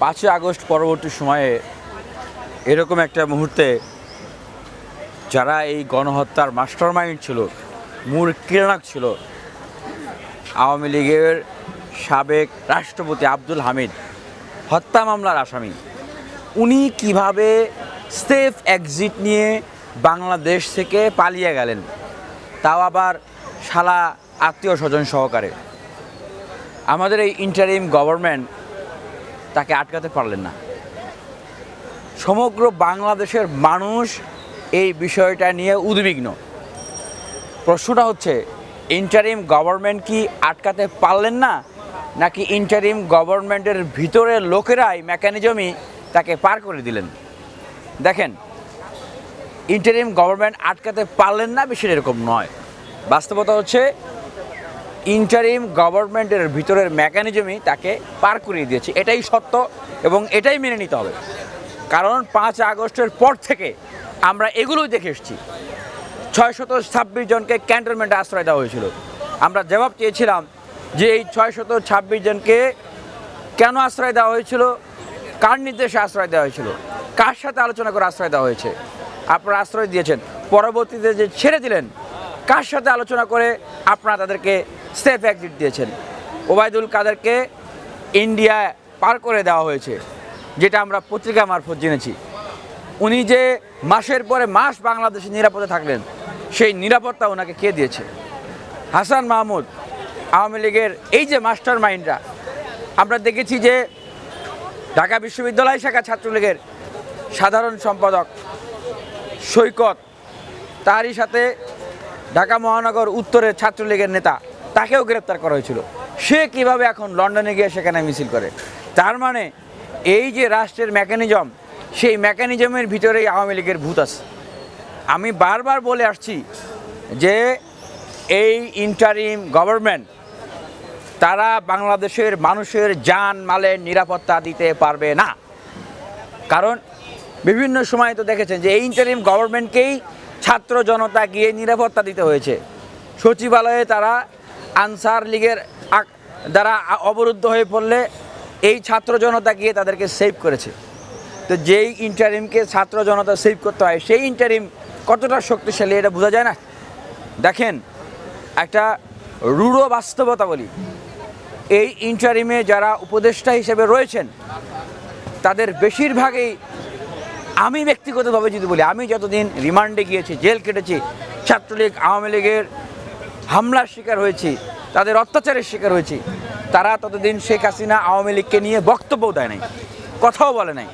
পাঁচই আগস্ট পরবর্তী সময়ে এরকম একটা মুহূর্তে যারা এই গণহত্যার মাস্টার মাইন্ড ছিল, মূল ক্রীড়াক ছিল, আওয়ামী লীগের সাবেক রাষ্ট্রপতি আব্দুল হামিদ, হত্যা মামলার আসামি, উনি কীভাবে সেফ এক্সিট নিয়ে বাংলাদেশ থেকে পালিয়ে গেলেন, তাও আবার শালা আত্মীয় স্বজন সহকারে। আমাদের এই ইন্টারিম গভর্নমেন্ট তাকে আটকাতে পারলেন না। সমগ্র বাংলাদেশের মানুষ এই বিষয়টা নিয়ে উদ্বিগ্ন। প্রশ্নটা হচ্ছে ইন্টারিম গভর্নমেন্ট কি আটকাতে পারলেন না, নাকি ইন্টারিম গভর্নমেন্টের ভিতরের লোকেরাই মেকানিজমই তাকে পার করে দিলেন? দেখেন ইন্টারিম গভর্নমেন্ট আটকাতে পারলেন না বিষয়টা এরকম নয়। বাস্তবতা হচ্ছে ইন্টারিম গভর্নমেন্টের ভিতরের মেকানিজমই তাকে পার করিয়ে দিয়েছে। এটাই সত্য এবং এটাই মেনে নিতে হবে। কারণ পাঁচ আগস্টের পর থেকে আমরা এগুলোই দেখে এসেছি। ছয় শত ছাব্বিশ জনকে ক্যান্টনমেন্টে আশ্রয় দেওয়া হয়েছিল। আমরা জবাব চেয়েছিলাম যে এই ছয় শত ছাব্বিশ জনকে কেন আশ্রয় দেওয়া হয়েছিল? কার নির্দেশে আশ্রয় দেওয়া হয়েছিল? কার সাথে আলোচনা করে আশ্রয় দেওয়া হয়েছে? আপনারা আশ্রয় দিয়েছেন। পরবর্তীতে যে ছেড়ে দিলেন কার সাথে আলোচনা করে আপনারা তাদেরকে সেফ এক্সিট দিয়েছেন? ওবায়দুল কাদেরকে ইন্ডিয়া পার করে দেওয়া হয়েছে, যেটা আমরা পত্রিকা মারফত জেনেছি। উনি যে মাসের পরে মাস বাংলাদেশে নিরাপদে থাকলেন, সেই নিরাপত্তা ওনাকে কে দিয়েছে? হাসান মাহমুদ, আওয়ামী লীগের এই যে মাস্টার মাইন্ডরা আমরা দেখেছি যে ঢাকা বিশ্ববিদ্যালয় শাখা ছাত্রলীগের সাধারণ সম্পাদক সৈকত, তারই সাথে ঢাকা মহানগর উত্তরের ছাত্রলীগের নেতা, তাকেও গ্রেপ্তার করা হয়েছিল। সে কীভাবে এখন লন্ডনে গিয়ে সেখানে মিছিল করে? তার মানে এই যে রাষ্ট্রের মেকানিজম সেই মেকানিজমের ভিতরেই আওয়ামী লীগের ভূত আছে। আমি বারবার বলে আসছি যে, এই ইন্টারিম গভর্নমেন্ট তারা বাংলাদেশের মানুষের যান, মালের নিরাপত্তা দিতে পারবে না। কারণ, বিভিন্ন সময় তো দেখেছেন যে, এই ইন্টারিম গভর্নমেন্টকেই ছাত্র জনতা গিয়ে নিরাপত্তা দিতে হয়েছে। সচিবালয়ে তারা আনসার লীগের দ্বারা অবরুদ্ধ হয়ে পড়লে এই ছাত্র জনতা গিয়ে তাদেরকে সেভ করেছে। তো যেই ইন্টারিমকে ছাত্র জনতা সেভ করতে হয়, সেই ইন্টারিম কতটা শক্তিশালী এটা বোঝা যায় না? দেখেন, একটা রূঢ় বাস্তবতা বলি, এই ইন্টারিমে যারা উপদেষ্টা হিসেবে রয়েছেন, তাদের বেশিরভাগই আমি ব্যক্তিগতভাবে যদি বলি, আমি যতদিন রিমান্ডে গিয়েছি, জেল কেটেছি, ছাত্রলীগ, আওয়ামী লীগের হামলার শিকার হয়েছি, তাদের অত্যাচারের শিকার হয়েছি, তারা ততদিন শেখ হাসিনা আওয়ামী লীগকে নিয়ে বক্তব্যও দেয় নাই, কথাও বলে নাই।